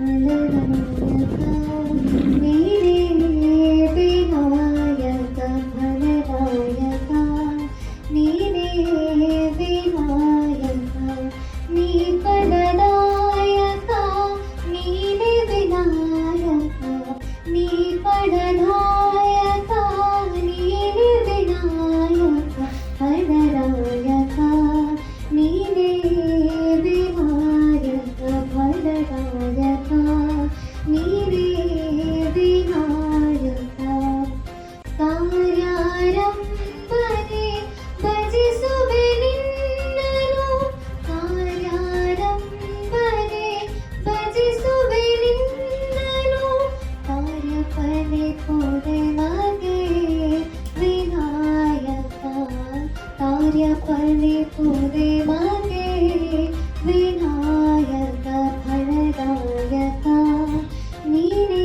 i Mm-hmm. ಕಾರ್ಯಫಲೆ ಕೊಡೆ ಮಗೆ ವಿನಾಯಕ ಫಲದಾಯಕ ನೀರೇ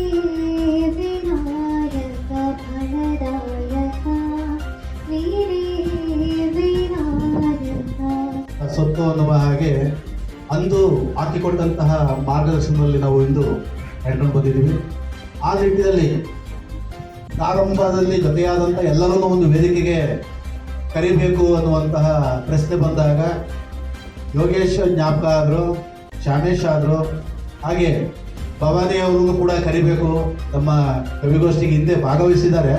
ವಿನಾಯಕ ಫಲದಾಯಕ ನೀರೇ ವಿನಾಯಕ. ಸೊತ್ತು ಅನ್ನುವ ಹಾಗೆ ಅಂದು ಹಾಕಿಕೊಟ್ಟಂತಹ ಮಾರ್ಗದರ್ಶನದಲ್ಲಿ ನಾವು ಇಂದು ನಡ್ಕೊಂಡು ಬಂದಿದ್ದೀವಿ. ಆ ನಿಟ್ಟಿನಲ್ಲಿ ಪ್ರಾರಂಭದಲ್ಲಿ ಜೊತೆಯಾದಂಥ ಎಲ್ಲರನ್ನೂ ಒಂದು ವೇದಿಕೆಗೆ ಕರಿಬೇಕು ಅನ್ನುವಂತಹ ಪ್ರಶ್ನೆ ಬಂದಾಗ ಯೋಗೇಶ್ ಜ್ಞಾಪಕ ಆದರು ಶಾಮೇಶ್ ಆದರು, ಹಾಗೆ ಭವಾನಿ ಅವ್ರಿಗೂ ಕೂಡ ಕರಿಬೇಕು ನಮ್ಮ ಕವಿಗೋಷ್ಠಿಗೆ ಹಿಂದೆ ಭಾಗವಹಿಸಿದ್ದಾರೆ.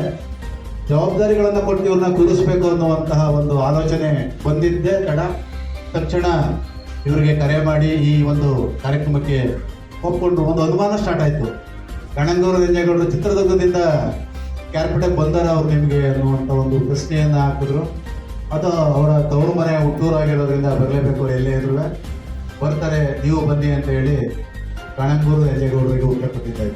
ಜವಾಬ್ದಾರಿಗಳನ್ನು ಕೊಟ್ಟು ಇವ್ರನ್ನ ಕುದಿಸ್ಬೇಕು ಅನ್ನುವಂತಹ ಒಂದು ಆಲೋಚನೆ ಬಂದಿದ್ದೆ ತಡ. ತಕ್ಷಣ ಇವರಿಗೆ ಕರೆ ಮಾಡಿ ಈ ಒಂದು ಕಾರ್ಯಕ್ರಮಕ್ಕೆ ಒಪ್ಪಿಕೊಂಡ್ರು ಒಂದು ಅನುಮಾನ ಸ್ಟಾರ್ಟ್ ಆಯಿತು. ಗಣಂಗೂರು ರಂಜೇಗೌಡರು ಚಿತ್ರದುರ್ಗದಿಂದ ಕ್ಯಾರ್ಪಿಟಕ್ಕೆ ಬಂದಾರ ಅವ್ರು ನಿಮಗೆ ಅನ್ನುವಂಥ ಒಂದು ಪ್ರಶ್ನೆಯನ್ನು ಹಾಕಿದ್ರು. ಅದು ಅವರ ತವರು ಮನೆ ಹುಟ್ಟೂರು ಆಗಿರೋದ್ರಿಂದ ಬರಲೇಬೇಕು ಎಲ್ಲೇ ಇದ್ರು ಬರ್ತಾರೆ, ನೀವು ಬನ್ನಿ ಅಂತ ಹೇಳಿ ಕಣಂಗೂರು ರಂಜೇಗೌಡರಿಗೆ ಊಟ ಕೊಟ್ಟಿದ್ದಾರೆ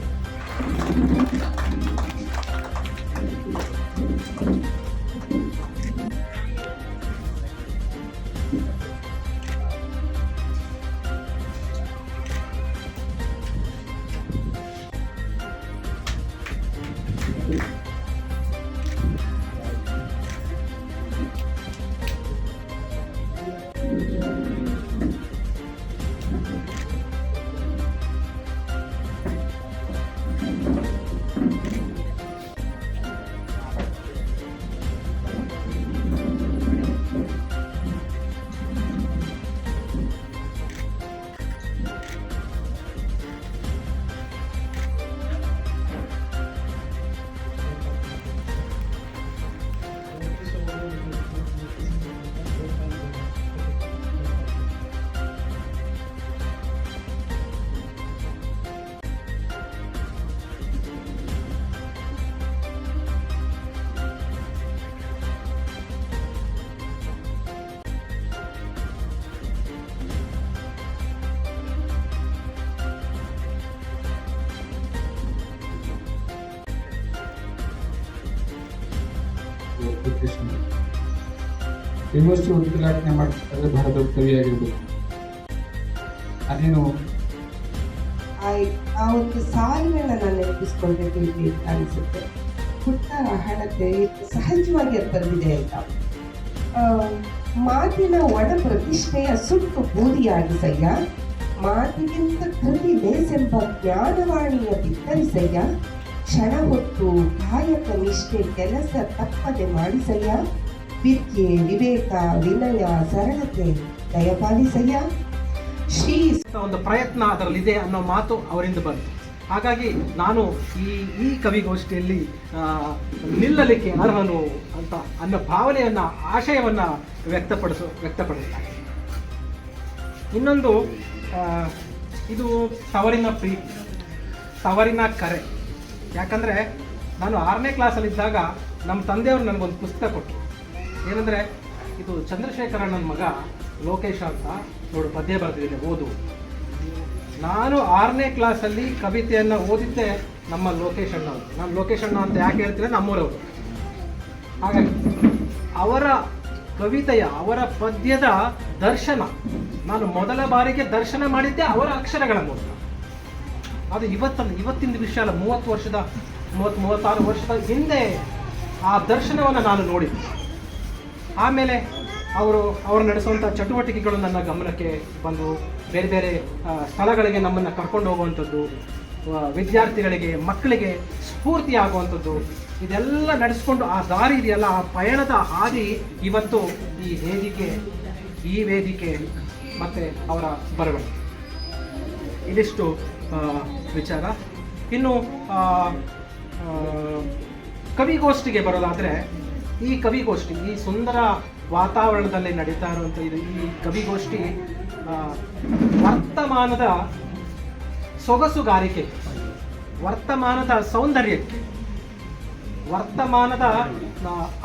ಯೂನಿವರ್ಸಿಟಿ ಉದ್ಘಾಟನೆ ಮಾಡ್ತಾರೆ ಬಹಳ ದೊಡ್ಡ ಕವಿಯಾಗಿರ್ಬೇಕು. ಅದೇನು? ಆ ಒಂದು ಸಾಲುಗಳನ್ನ ನಾನು ನೆನಪಿಸ್ಕೊಳ್ಬೇಕು ಅಂತ ಅನಿಸುತ್ತೆ. ಪುಟ್ಟ ಹಣತೆ ಸಹಜವಾಗಿ ಅದು ಬಂದಿದೆ ಅಂತ. ಮಾತಿನ ಒಡ ಪ್ರತಿಷ್ಠೆಯ ಸುಟ್ಟು ಬೂದಿಯಾಗಿಸಯ್ಯ ಮಾತಿಗಿಂತ ಕೃತಿ ಬೇಸೆಂಬ ಜ್ಞಾನವಾಣಿಯ ಬಿತ್ತರಿಸಯ್ಯ ಕ್ಷಣ ಹೊತ್ತು ಕಾಯಕ ನಿಷ್ಠೆ ಕೆಲಸ ತಪ್ಪದೆ ಮಾಡಿಸಯ್ಯ? ವಿದ್ಯೆ ವಿವೇಕ ವಿನಯ ಸರಳತೆ ದಯಪಾಲಿಸಯ್ಯ? ಶ್ರೀ ಒಂದು ಪ್ರಯತ್ನ ಅದರಲ್ಲಿದೆ ಅನ್ನೋ ಮಾತು ಅವರಿಂದ ಬಂತು. ಹಾಗಾಗಿ ನಾನು ಈ ಈ ಕವಿಗೋಷ್ಠಿಯಲ್ಲಿ ನಿಲ್ಲಲಿಕ್ಕೆ ಅರ್ಹನು ಅಂತ ಅನ್ನೋ ಭಾವನೆಯನ್ನ, ಆಶಯವನ್ನು ವ್ಯಕ್ತಪಡಿಸು, ವ್ಯಕ್ತಪಡಿಸ್ತಾರೆ. ಇನ್ನೊಂದು ಇದು ತವರಿನ ಪ್ರೀತಿ, ತವರಿನ ಕರೆ. ಯಾಕಂದರೆ ನಾನು ಆರನೇ ಕ್ಲಾಸಲ್ಲಿದ್ದಾಗ ನಮ್ಮ ತಂದೆಯವರು ನನಗೊಂದು ಪುಸ್ತಕ ಕೊಟ್ಟರು ಏನಂದರೆ, ಇದು ಚಂದ್ರಶೇಖರಣ್ಣನ ಮಗ ಲೋಕೇಶ ಅಂತ ನೋಡು ಪದ್ಯ ಬರೆದಿದ್ದೀನಿ ಓದು. ನಾನು ಆರನೇ ಕ್ಲಾಸಲ್ಲಿ ಕವಿತೆಯನ್ನು ಓದಿದ್ದೆ ನಮ್ಮ ಲೋಕೇಶ್ ಅಣ್ಣ ಅವರು. ನಾನು ಲೋಕೇಶ್ ಅಣ್ಣ ಅಂತ ಯಾಕೆ ಹೇಳ್ತೀನಿ ನಮ್ಮೂರವರು. ಹಾಗಾಗಿ ಅವರ ಕವಿತೆಯ, ಅವರ ಪದ್ಯದ ದರ್ಶನ, ನಾನು ಮೊದಲ ಬಾರಿಗೆ ದರ್ಶನ ಮಾಡಿದ್ದೆ ಅವರ ಅಕ್ಷರಗಳ ಮೂಲಕ. ಅದು ಇವತ್ತಲ್ಲ ಇವತ್ತಿನ ವಿಷಯ ಅಲ್ಲ, ಮೂವತ್ತು ವರ್ಷದ, ಮೂವತ್ತು, ಮೂವತ್ತಾರು ವರ್ಷದ ಹಿಂದೆ ಆ ದರ್ಶನವನ್ನು ನಾನು ನೋಡಿದ್ದೆ. ಆಮೇಲೆ ಅವರು ಅವರು ನಡೆಸುವಂಥ ಚಟುವಟಿಕೆಗಳು ನನ್ನ ಗಮನಕ್ಕೆ ಬಂದು ಬೇರೆ ಬೇರೆ ಸ್ಥಳಗಳಿಗೆ ನಮ್ಮನ್ನು ಕರ್ಕೊಂಡು ಹೋಗುವಂಥದ್ದು ವಿದ್ಯಾರ್ಥಿಗಳಿಗೆ, ಮಕ್ಕಳಿಗೆ ಸ್ಫೂರ್ತಿ ಆಗುವಂಥದ್ದು ಇದೆಲ್ಲ ನಡೆಸ್ಕೊಂಡು ಆ ದಾರಿ ಇದೆಯಲ್ಲ, ಆ ಪಯಣದ ಹಾದಿ ಇವತ್ತು ಈ ವೇದಿಕೆ ಈ ವೇದಿಕೆ ಮತ್ತು ಅವರ ಬರವಣಿಗೆ. ಇದಿಷ್ಟು ವಿಚಾರ. ಇನ್ನು ಕವಿಗೋಷ್ಠಿಗೆ ಬರೋದಾದರೆ, ಈ ಕವಿಗೋಷ್ಠಿ, ಈ ಸುಂದರ ವಾತಾವರಣದಲ್ಲಿ ನಡೀತಾ ಇರುವಂಥ ಇದು ಈ ಕವಿಗೋಷ್ಠಿ ವರ್ತಮಾನದ ಸೊಗಸುಗಾರಿಕೆ, ವರ್ತಮಾನದ ಸೌಂದರ್ಯಕ್ಕೆ, ವರ್ತಮಾನದ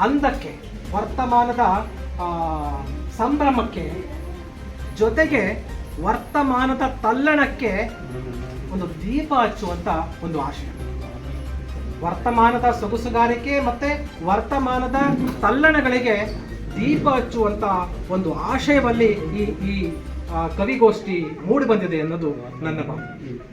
ಅಂದಕ್ಕೆ, ವರ್ತಮಾನದ ಸಂಭ್ರಮಕ್ಕೆ ಜೊತೆಗೆ ವರ್ತಮಾನದ ತಲ್ಲಣಕ್ಕೆ ಒಂದು ದೀಪ ಹಚ್ಚುವಂತ ಒಂದು ಆಶಯ. ವರ್ತಮಾನದ ಸೊಗಸುಗಾರಿಕೆ ಮತ್ತೆ ವರ್ತಮಾನದ ತಲ್ಲಣಗಳಿಗೆ ದೀಪ ಹಚ್ಚುವಂತ ಒಂದು ಆಶಯದಲ್ಲಿ ಈ ಈ ಕವಿಗೋಷ್ಠಿ ಮೂಡಿ ಬಂದಿದೆ ಅನ್ನೋದು ನನ್ನ ಭಾವನೆ.